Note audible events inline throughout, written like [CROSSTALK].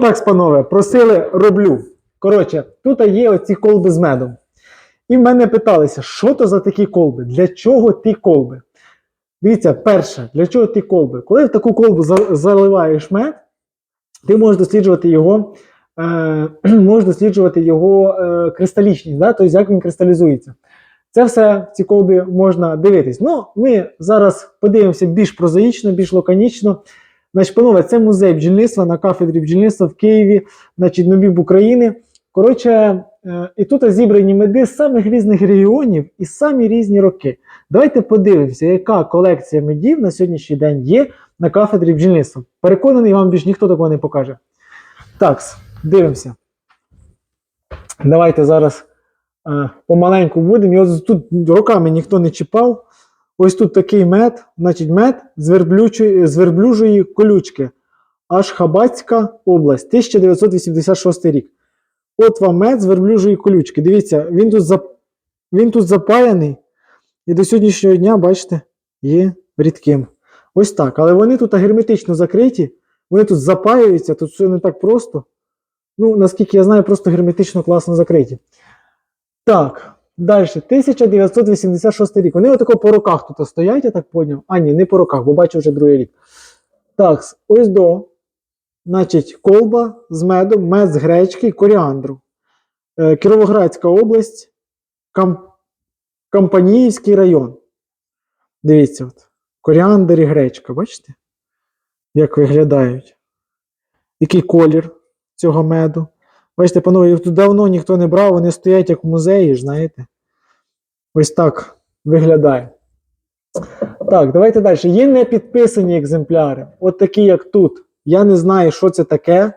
Так, панове, просили, роблю. Коротше, тут є оці колби з медом. І в мене питалися, що то за такі колби? Для чого ті колби? Дивіться, перше, для чого ті колби? Коли в таку колбу заливаєш мед, ти можеш досліджувати його, е, [CLEARS THROAT] можеш досліджувати його е, кристалічність, да? тобто як він кристалізується. Це все в цій колбі можна дивитись. Ну, ми зараз подивимося більш прозаїчно, більш лаконічно. Значить, панове, це музей бджільництва на кафедрі бджільництва в Києві, значить, Нобіб України. Коротше, е, і тут зібрані меди з самих різних регіонів і самі різні роки. Давайте подивимося, яка колекція медів на сьогоднішній день є на кафедрі бджільництва. Переконаний, вам більш ніхто такого не покаже. Так, дивимося. Давайте зараз е, помаленьку будемо. І ось тут роками ніхто не чіпав. Ось тут такий мед, значить мед з, верблючої, з верблюжої колючки. Ашхабадська область, 1986 рік. От вам мед з верблюжої колючки. Дивіться, він тут, зап... він тут запаяний. І до сьогоднішнього дня, бачите, є рідким. Ось так. Але вони тут герметично закриті, вони тут запаюються, тут все не так просто. Ну, наскільки я знаю, просто герметично класно закриті. Так, далі. 1986 рік. Вони отако по роках тут стоять, я так поняв. А, ні, не по роках, бо бачу вже другий рік. Так, ось до. Значить, колба з медом, мед з гречки і коріандру. Е, Кіровоградська область, Кам... Кампаніївський район. Дивіться, от. коріандр і гречка, бачите? Як виглядають? Який колір цього меду? Бачите, панове, їх тут давно ніхто не брав, вони стоять як в музеї, знаєте. Ось так виглядає. Так, давайте далі. Є непідписані екземпляри. От такі, як тут. Я не знаю, що це таке.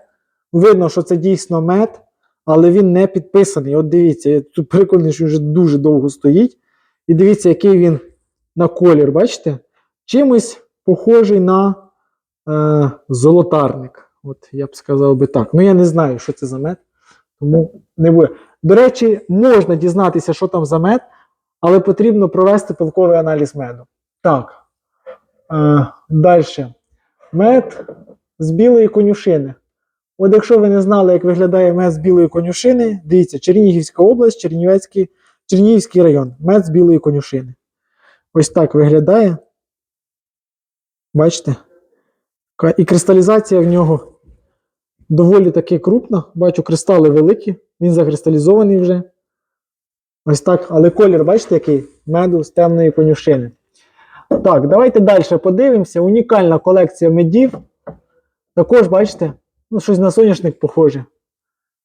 Видно, що це дійсно мед, але він не підписаний. От дивіться, я тут переконаний, що вже дуже довго стоїть. І дивіться, який він на колір, бачите? Чимось похожий на е, золотарник. От я б сказав би так. Ну, я не знаю, що це за мед, тому не буде. До речі, можна дізнатися, що там за мед, але потрібно провести пилковий аналіз меду. Так. Е, далі. Мед з білої конюшини. От якщо ви не знали, як виглядає мед з білої конюшини, дивіться, Чернігівська область, Чернівецький, Чернігівський район. Мед з білої конюшини. Ось так виглядає. Бачите? І кристалізація в нього доволі таки крупна. Бачу, кристали великі, він закристалізований вже. Ось так. Але колір, бачите, який? Меду з темної конюшини. Так, давайте далі подивимося. Унікальна колекція медів. Також, бачите, ну, щось на соняшник похоже.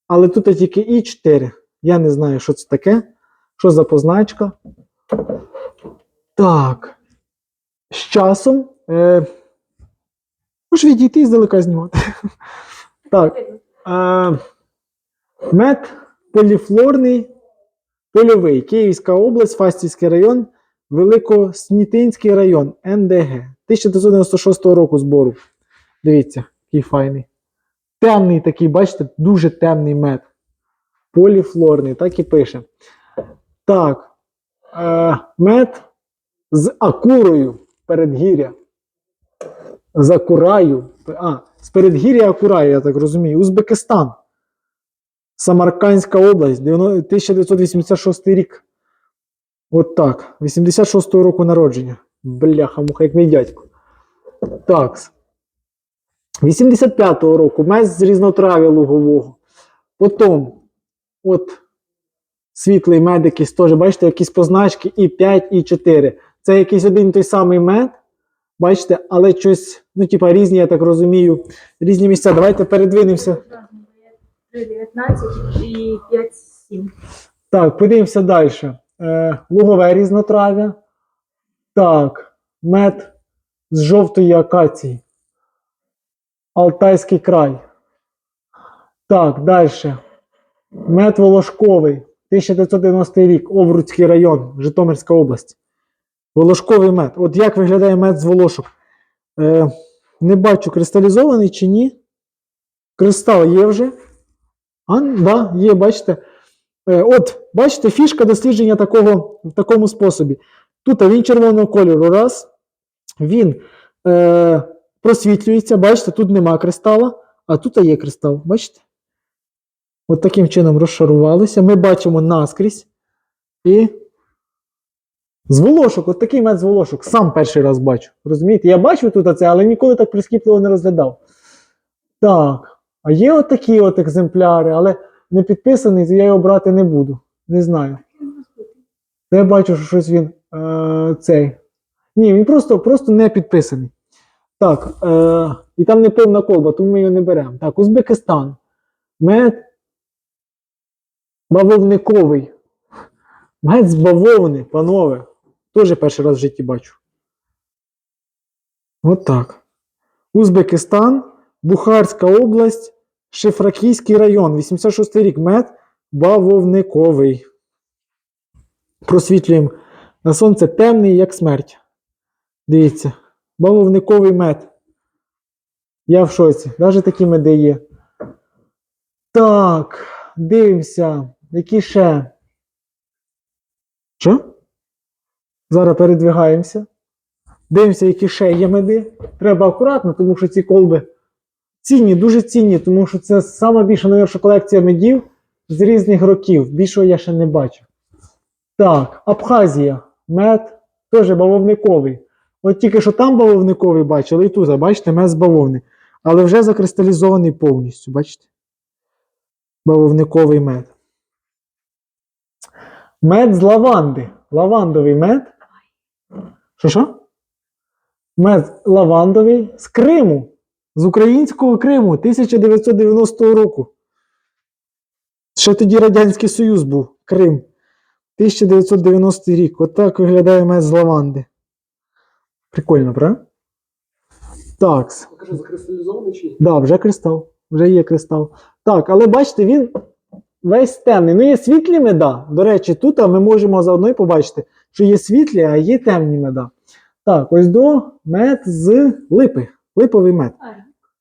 Але тут тільки і 4. Я не знаю, що це таке. Що за позначка. Так. З часом. Е, Можеш відійти і здалека знімати. Так. Е, мед поліфлорний польовий. Київська область, Фастівський район, Великоснітинський район, НДГ. 1996 року збору. Дивіться, який файний. Темний такий, бачите, дуже темний мед. Поліфлорний, так і пише. Так. Е, мед з акурою передгір'я. З Акураю. А, з передгір'я Акураю, я так розумію. Узбекистан. Самаркандська область, 1986 рік. От так. 86-го року народження. Бляха, муха, як мій дядько. Так. 85-го року мес з різнотрав'я лугового. Потім, от світлий мед якийсь теж, бачите, якісь позначки і 5, і 4. Це якийсь один той самий мед. Бачите, але щось, ну, типа, різні, я так розумію, різні місця. Давайте передвинемося. 3,19 і 5,7. Так, подивимося далі. Е, лугове різнотрав'я. Так, мед з жовтої акації. Алтайський край. Так, далі. Мед волошковий. 1990 рік. Овруцький район, Житомирська область. Волошковий мед. От як виглядає мед з волошок? Е, не бачу, кристалізований чи ні. Кристал є вже. А, да, є, бачите. Е, От, бачите, фішка дослідження такого, в такому способі. Тут він червоного кольору, раз. Він е, просвітлюється, бачите, тут нема кристала, а тут є кристал. Бачите? От таким чином розшарувалися. Ми бачимо наскрізь. І з волошок, от такий мед з волошок. Сам перший раз бачу. Розумієте? Я бачив тут це, але ніколи так прискіпливо не розглядав. Так. А є от такі от екземпляри, але не підписаний, я його брати не буду. Не знаю. Я бачу, що щось він е, цей. Ні, він просто, просто не підписаний. Так, е, і там не повна колба, тому ми його не беремо. Так, Узбекистан. Мед бавовниковий. Мед з бавовни, панове. Теж перший раз в житті бачу. От так. Узбекистан, Бухарська область, Шифракійський район, 86 рік. Мед бавовниковий. Просвітлюємо на сонце темний, як смерть. Дивіться, бавовниковий мед. Я в шоці. Навіть такі меди є. Так, дивимося. Які ще? Що? Зараз передвигаємося. Дивимося, які ще є меди. Треба акуратно, тому що ці колби цінні, дуже цінні, тому що це сама більша, найбільша колекція медів з різних років. Більшого я ще не бачив. Так, Абхазія. Мед теж бавовниковий. От тільки що там бавовниковий бачили, і тут, бачите, мед з бавовни. Але вже закристалізований повністю, бачите? Бавовниковий мед. Мед з лаванди. Лавандовий мед. Що що? Мед лавандовий з Криму. З українського Криму 1990 року. Ще тоді Радянський Союз був Крим. 1990 рік. Отак виглядає мед з лаванди. Прикольно, правда? Так. Покажи, закристалізований чи ні? Да, вже кристал. Вже є кристал. Так, але бачите, він весь темний. Ну, є світлі меда. До речі, тут а ми можемо заодно і побачити, що є світлі, а є темні меда. Так, ось до мед з липи. Липовий мед.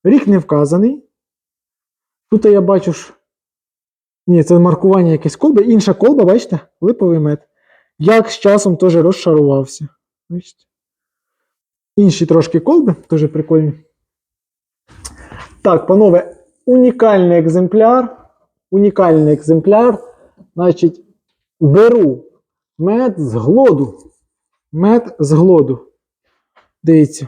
Рік не вказаний. Тут я бачу ж. Ні, це маркування якесь колби. Інша колба, бачите? Липовий мед. Як з часом теж розшарувався. Бачите? Інші трошки колби, теж прикольні. Так, панове, унікальний екземпляр. Унікальний екземпляр. Значить, беру мед з глоду. Мед з глоду. Дивіться.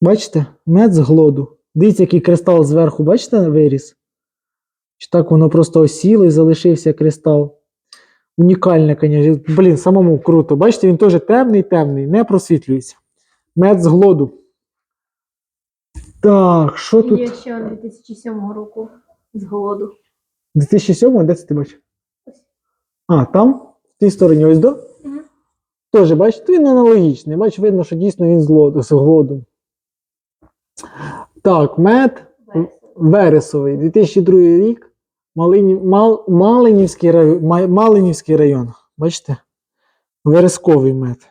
Бачите? Мед з глоду. Дивіться, який кристал зверху, бачите, виріс? Чи так воно просто осіло і залишився кристал. Унікальне, звісно. Блін, самому круто. Бачите, він теж темний, темний, не просвітлюється. Мед з глоду. Так, що тут? Є ще 2007 року з голоду. 2007 де це ти бачиш? А, там? В тій стороні ось до? Мгм. Теж, бачите, він аналогічний. Бач, видно, що дійсно він з глоду. Так, мед Вересовий, 2002 рік. Малинів, Мал, Малинівський, район, Малинівський район. Бачите? Вересковий мед.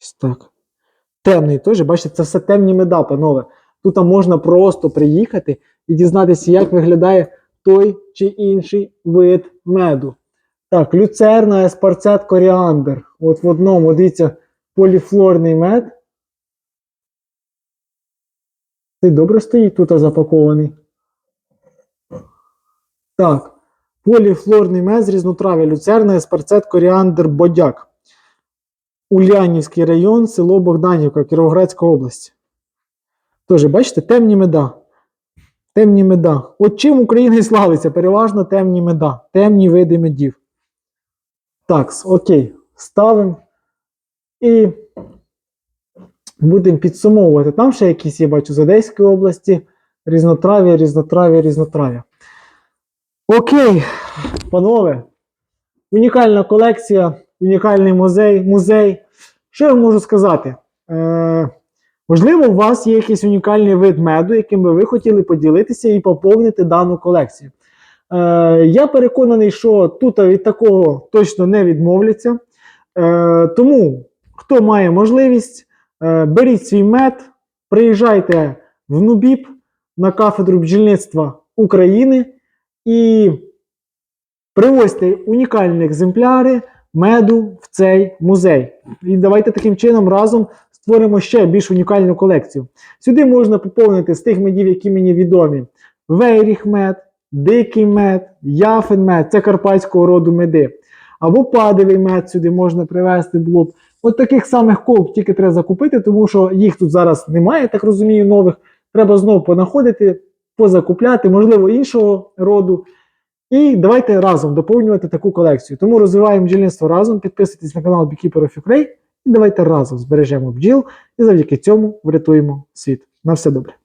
Ось так. Темний теж, бачите, це все темні меда, панове. Тут можна просто приїхати і дізнатися, як виглядає той чи інший вид меду. Так, люцерна, еспарцет, коріандр. От в одному, дивіться, поліфлорний мед. Цей добре стоїть тут запакований. Так. Поліфлорний мед з різнотрав'я, люцерна, еспарцет, коріандр, бодяк. Ульянівський район, село Богданівка, Кіровоградська область. Тож, бачите, темні меда. Темні меда. От чим Україна і славиться? Переважно темні меда. Темні види медів. Так, окей. Ставимо. І будемо підсумовувати. Там ще якісь, я бачу, з Одеської області. Різнотрав'я, різнотрав'я, різнотрав'я. Окей, панове. Унікальна колекція, унікальний музей. музей. Що я можу сказати? Е, можливо, у вас є якийсь унікальний вид меду, яким би ви хотіли поділитися і поповнити дану колекцію. Е, я переконаний, що тут від такого точно не відмовляться. Е, тому, хто має можливість, е, беріть свій мед, приїжджайте в Нубіп на кафедру бджільництва України і привозьте унікальні екземпляри меду в цей музей. І давайте таким чином разом створимо ще більш унікальну колекцію. Сюди можна поповнити з тих медів, які мені відомі: Вейріх мед, Дикий мед, Яфен мед, це карпатського роду меди. Або падовий мед сюди можна привезти було б. От таких самих колб тільки треба закупити, тому що їх тут зараз немає, так розумію, нових. Треба знову понаходити, позакупляти, можливо, іншого роду. І давайте разом доповнювати таку колекцію. Тому розвиваємо бджільництво разом. Підписуйтесь на канал Beekeeper of Ukraine і давайте разом збережемо бджіл і завдяки цьому врятуємо світ. На все добре.